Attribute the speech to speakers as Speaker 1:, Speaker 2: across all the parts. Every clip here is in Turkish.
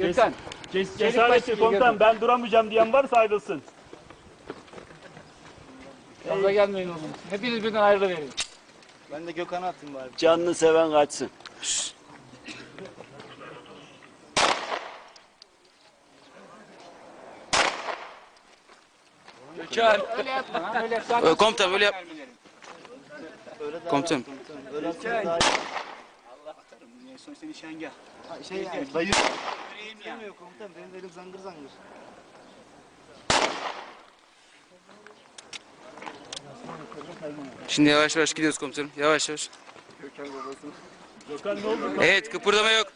Speaker 1: Gökhan.
Speaker 2: Ces- Cesaretli komutan ben duramayacağım diyen varsa ayrılsın.
Speaker 1: Fazla gelmeyin oğlum. Hepiniz birden ayrı verin.
Speaker 3: Ben de Gökhan'a atayım bari.
Speaker 4: Canını seven kaçsın.
Speaker 1: Gökhan. Öyle yapma lan. Öyle yapma.
Speaker 5: Komutan, öyle yap.
Speaker 3: Öyle daha
Speaker 5: komutanım.
Speaker 3: Öyle daha iyi.
Speaker 2: Sonuçta nişangah.
Speaker 3: Ha, Şey yani dayı. Demiyor komutanım benim elim zangır zangır.
Speaker 5: Şimdi yavaş yavaş gidiyoruz komutanım. Yavaş yavaş.
Speaker 2: Gökhan ne oldu?
Speaker 5: Evet kıpırdama yok.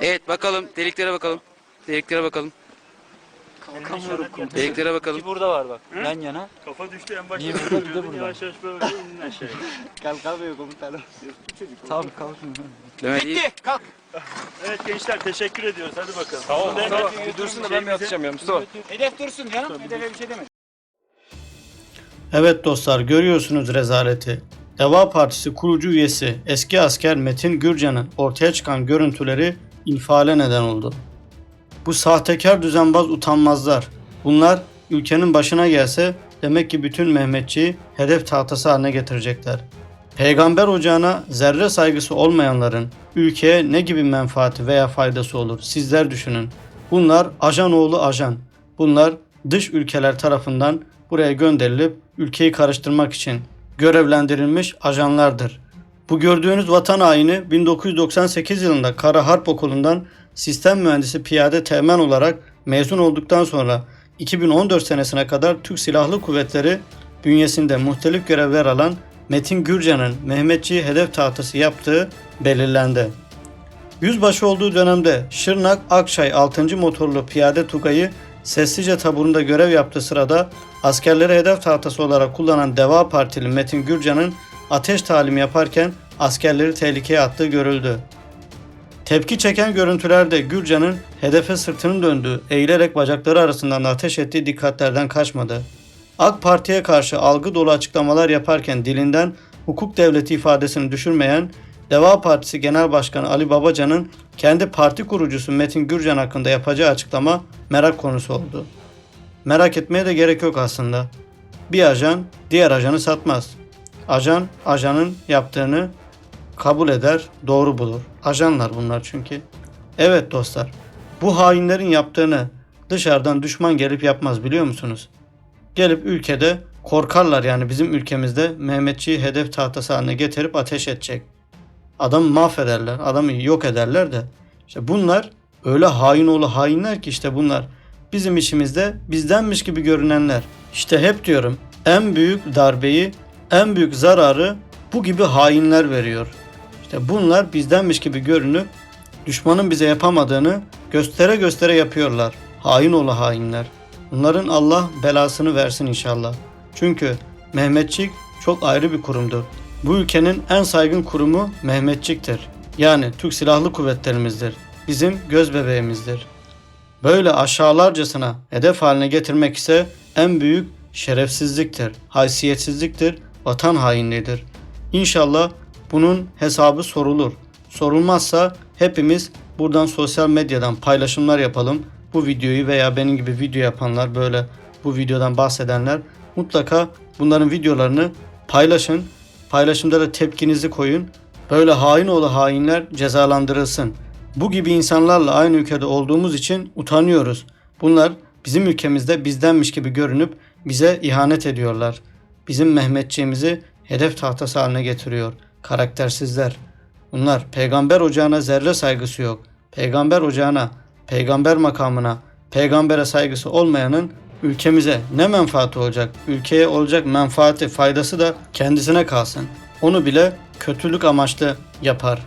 Speaker 5: Evet bakalım. Deliklere bakalım. Deliklere bakalım. Deliklere bakalım.
Speaker 3: burada var bak yan yana.
Speaker 2: Kafa düştü en başta.
Speaker 3: Niye burada, bir de burada.
Speaker 2: Yavaş yavaş böyle inin aşağıya.
Speaker 3: Kalk kalkmıyor komutanım. Tamam kalkın.
Speaker 5: Mehmet iyi.
Speaker 2: Evet gençler teşekkür ediyoruz. Hadi bakalım. Tamam tamam. Bir dursun da ben mi atacağım ya Mustafa?
Speaker 1: Hedef dursun canım. Hedefe bir şey deme.
Speaker 6: Evet dostlar görüyorsunuz rezaleti. Deva Partisi kurucu üyesi eski asker Metin Gürcan'ın ortaya çıkan görüntüleri infiale neden oldu. Bu sahtekar düzenbaz utanmazlar. Bunlar ülkenin başına gelse demek ki bütün Mehmetçiyi hedef tahtası haline getirecekler. Peygamber ocağına zerre saygısı olmayanların ülkeye ne gibi menfaati veya faydası olur sizler düşünün. Bunlar ajan oğlu ajan. Bunlar dış ülkeler tarafından buraya gönderilip ülkeyi karıştırmak için görevlendirilmiş ajanlardır. Bu gördüğünüz vatan haini 1998 yılında Kara Harp Okulu'ndan sistem mühendisi piyade teğmen olarak mezun olduktan sonra 2014 senesine kadar Türk Silahlı Kuvvetleri bünyesinde muhtelif görevler alan Metin Gürcan'ın Mehmetçiği hedef tahtası yaptığı belirlendi. Yüzbaşı olduğu dönemde Şırnak Akçay 6. motorlu piyade Tugay'ı sessizce taburunda görev yaptığı sırada askerleri hedef tahtası olarak kullanan Deva Partili Metin Gürcan'ın ateş talimi yaparken askerleri tehlikeye attığı görüldü. Tepki çeken görüntülerde Gürcan'ın hedefe sırtını döndüğü, eğilerek bacakları arasından da ateş ettiği dikkatlerden kaçmadı. AK Parti'ye karşı algı dolu açıklamalar yaparken dilinden hukuk devleti ifadesini düşürmeyen Deva Partisi Genel Başkanı Ali Babacan'ın kendi parti kurucusu Metin Gürcan hakkında yapacağı açıklama merak konusu oldu. Merak etmeye de gerek yok aslında. Bir ajan diğer ajanı satmaz. Ajan ajanın yaptığını kabul eder, doğru bulur. Ajanlar bunlar çünkü. Evet dostlar, bu hainlerin yaptığını dışarıdan düşman gelip yapmaz biliyor musunuz? Gelip ülkede korkarlar yani bizim ülkemizde Mehmetçiği hedef tahtası haline getirip ateş edecek. Adamı mahvederler, adamı yok ederler de. İşte bunlar öyle hain oğlu hainler ki işte bunlar. Bizim işimizde bizdenmiş gibi görünenler. İşte hep diyorum en büyük darbeyi, en büyük zararı bu gibi hainler veriyor. İşte bunlar bizdenmiş gibi görünüp düşmanın bize yapamadığını göstere göstere yapıyorlar. Hain oğlu hainler. Bunların Allah belasını versin inşallah. Çünkü Mehmetçik çok ayrı bir kurumdur. Bu ülkenin en saygın kurumu Mehmetçik'tir. Yani Türk Silahlı Kuvvetlerimizdir. Bizim göz bebeğimizdir. Böyle aşağılarcasına hedef haline getirmek ise en büyük şerefsizliktir, haysiyetsizliktir, vatan hainliğidir. İnşallah bunun hesabı sorulur. Sorulmazsa hepimiz buradan sosyal medyadan paylaşımlar yapalım. Bu videoyu veya benim gibi video yapanlar böyle bu videodan bahsedenler mutlaka bunların videolarını paylaşın. Paylaşımda da tepkinizi koyun. Böyle hain oğlu hainler cezalandırılsın. Bu gibi insanlarla aynı ülkede olduğumuz için utanıyoruz. Bunlar bizim ülkemizde bizdenmiş gibi görünüp bize ihanet ediyorlar. Bizim Mehmetçiğimizi hedef tahtası haline getiriyor. Karaktersizler. Bunlar peygamber ocağına zerre saygısı yok. Peygamber ocağına, peygamber makamına, peygambere saygısı olmayanın ülkemize ne menfaati olacak? Ülkeye olacak menfaati, faydası da kendisine kalsın. Onu bile kötülük amaçlı yapar.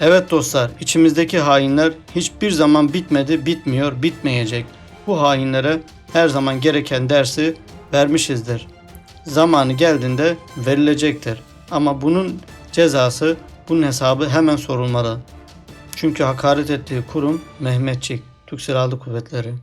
Speaker 6: Evet dostlar, içimizdeki hainler hiçbir zaman bitmedi, bitmiyor, bitmeyecek. Bu hainlere her zaman gereken dersi vermişizdir. Zamanı geldiğinde verilecektir. Ama bunun cezası, bunun hesabı hemen sorulmalı. Çünkü hakaret ettiği kurum Mehmetçik, Türk Silahlı Kuvvetleri.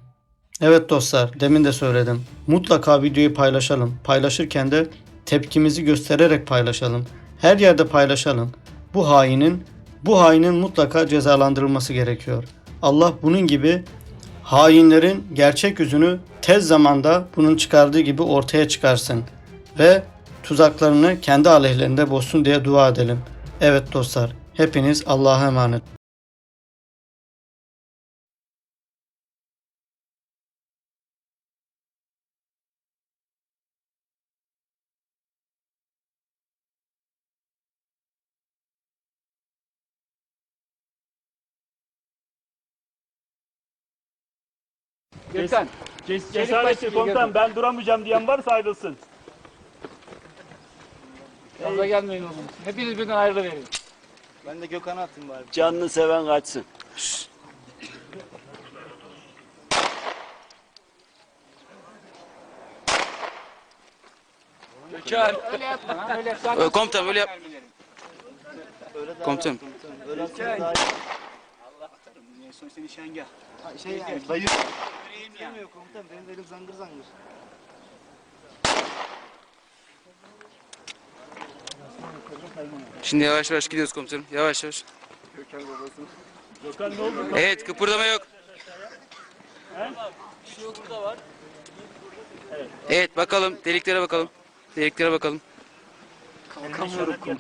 Speaker 6: Evet dostlar, demin de söyledim. Mutlaka videoyu paylaşalım. Paylaşırken de tepkimizi göstererek paylaşalım. Her yerde paylaşalım. Bu hainin Bu hainin mutlaka cezalandırılması gerekiyor. Allah bunun gibi hainlerin gerçek yüzünü tez zamanda bunun çıkardığı gibi ortaya çıkarsın ve tuzaklarını kendi aleyhlerinde bozsun diye dua edelim. Evet dostlar, hepiniz Allah'a emanet.
Speaker 1: Gökhan.
Speaker 2: Ces- Cesaretli komutan ben duramayacağım diyen varsa ayrılsın.
Speaker 1: Fazla gelmeyin oğlum. Hepiniz birden ayrılı verin.
Speaker 3: Ben de Gökhan'a atayım bari.
Speaker 4: Canını seven kaçsın.
Speaker 1: Öyle yapma lan. Öyle yapma.
Speaker 5: Ee, Komutanım öyle yap.
Speaker 3: Öyle daha
Speaker 5: Komutanım.
Speaker 3: rahat komutanım. Öyle atsanız daha iyi.
Speaker 1: Sonuçta nişangah.
Speaker 3: Ha, Şey yani dayı. Bilmiyor komutan benim de elim zangır zangır.
Speaker 5: Şimdi yavaş yavaş gidiyoruz komutanım. Yavaş yavaş.
Speaker 2: Gökhan ne oldu?
Speaker 5: Evet kıpırdama yok. Evet bakalım deliklere bakalım. Deliklere bakalım.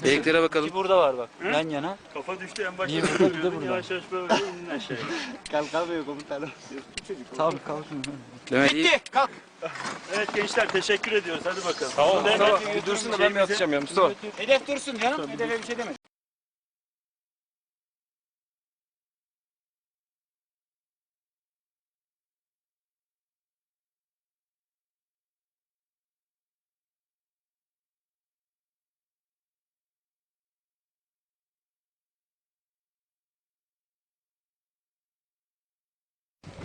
Speaker 5: Deliklere bakalım.
Speaker 1: burada var bak. Yan yana.
Speaker 2: Kafa düştü en başta.
Speaker 1: Bir burada, bir de burada.
Speaker 2: Yavaş yavaş böyle inin aşağıya.
Speaker 3: Kalkamıyor komutanım.
Speaker 1: Kalkın.
Speaker 5: Mehmet iyi.
Speaker 1: Kalk.
Speaker 2: Evet gençler teşekkür ediyoruz. Hadi bakalım. Tamam.
Speaker 7: Bir dursun da ben bir atacağım ya Mustafa.
Speaker 1: Hedef dursun canım. Hedefe bir şey demedim.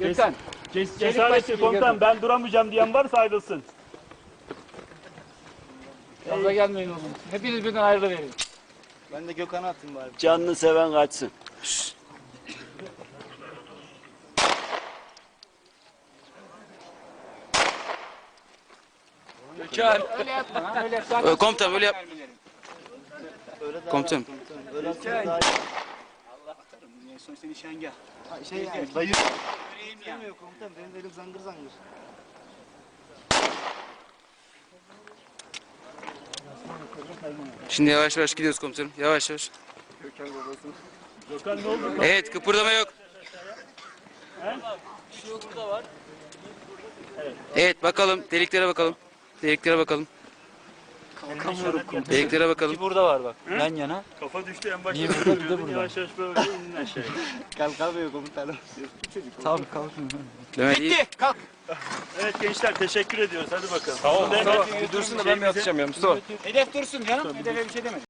Speaker 1: Gökhan.
Speaker 2: Ces- Cesaretli komutan ben duramayacağım diyen varsa ayrılsın.
Speaker 1: Fazla gelmeyin oğlum. Hepiniz birden ayrılı verin.
Speaker 3: Ben de Gökhan'a atayım bari.
Speaker 4: Canını seven kaçsın.
Speaker 1: Öyle yapma lan. Öyle yapma.
Speaker 5: Ee, Komutanım öyle yap.
Speaker 3: Öyle
Speaker 5: komutanım.
Speaker 3: Öyle atsanız daha iyi.
Speaker 1: Sonuçta nişangah.
Speaker 3: Ha, Şey yani dayı. Bilmiyor komutan benim elim zangır zangır.
Speaker 5: Şimdi yavaş yavaş gidiyoruz komutanım. Yavaş yavaş.
Speaker 2: Gökhan ne oldu?
Speaker 5: Evet kıpırdama yok. Evet bakalım deliklere bakalım. Deliklere bakalım. Deliklere bakalım.
Speaker 1: burada var bak. Yan yana.
Speaker 2: Kafa düştü en başta.
Speaker 1: Bir burada, bir de burada.
Speaker 2: Yavaş yavaş böyle inin aşağıya.
Speaker 3: Kalkamıyor komutanım.
Speaker 1: Tabii kalkın.
Speaker 5: Mehmet iyi.
Speaker 1: Kalk.
Speaker 2: Evet gençler teşekkür ediyoruz. Hadi bakalım.
Speaker 7: Tamam Mustafa. Dursun da ben bir atacağım ya Mustafa.
Speaker 1: Hedef dursun canım. Hedefe bir şey demedim.